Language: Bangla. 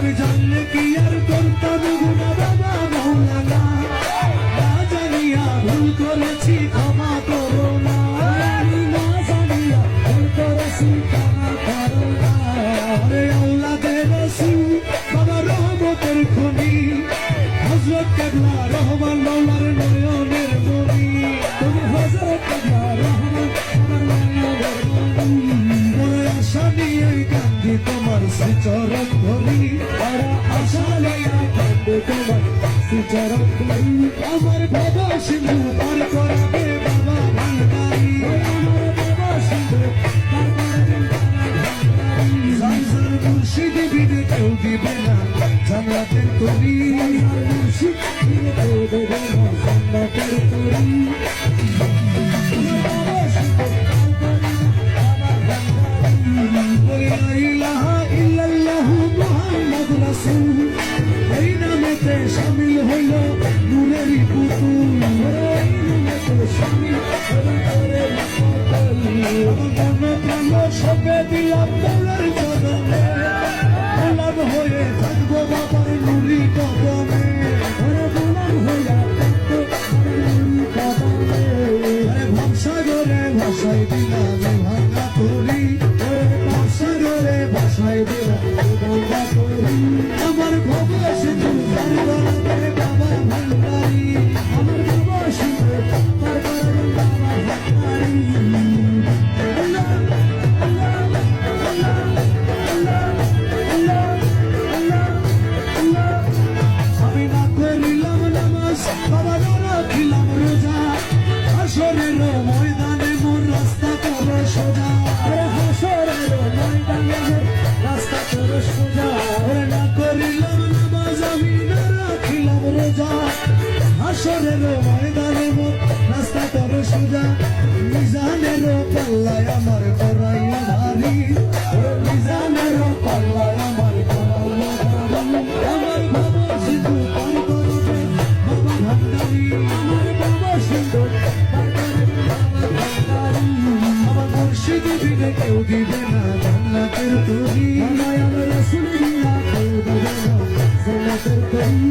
আমি জানলে কি আর করতাম গুণা বাবা মৌলানা না জানিয়া ভুল করেছি ক্ষমা করো না না জানিয়া ভুল করেছি ক্ষমা তোমার ধরি আমার বাবা সিন্ধু পার করাবে বাবা ভান্ডারি আমার বাবা সিন্ধু পার করাবে সংসার মুর্শিদ বিনে কেউ দিবে না। সবে দিলাম মৌলার চরণে গোলাম হয়ে থাকব বাবার নুরি কদমে ওরে গোলাম হইয়া থাকব নুরি কদমে ভবসাগরে ভাসাই দিলাম ভাঙা তরি ভবসাগরে ভাসাই দিলাম ভাঙা তরি আমার ভব সিন্ধু হাসরের ময়দানে মোর রাস্তা করে সোজা ওরে পাল্লায় আমার নামাজ দিবে কেউ দিবে না জান্নাতের তরি আমার আমার কেউ দিবে না জান্নাতের তরি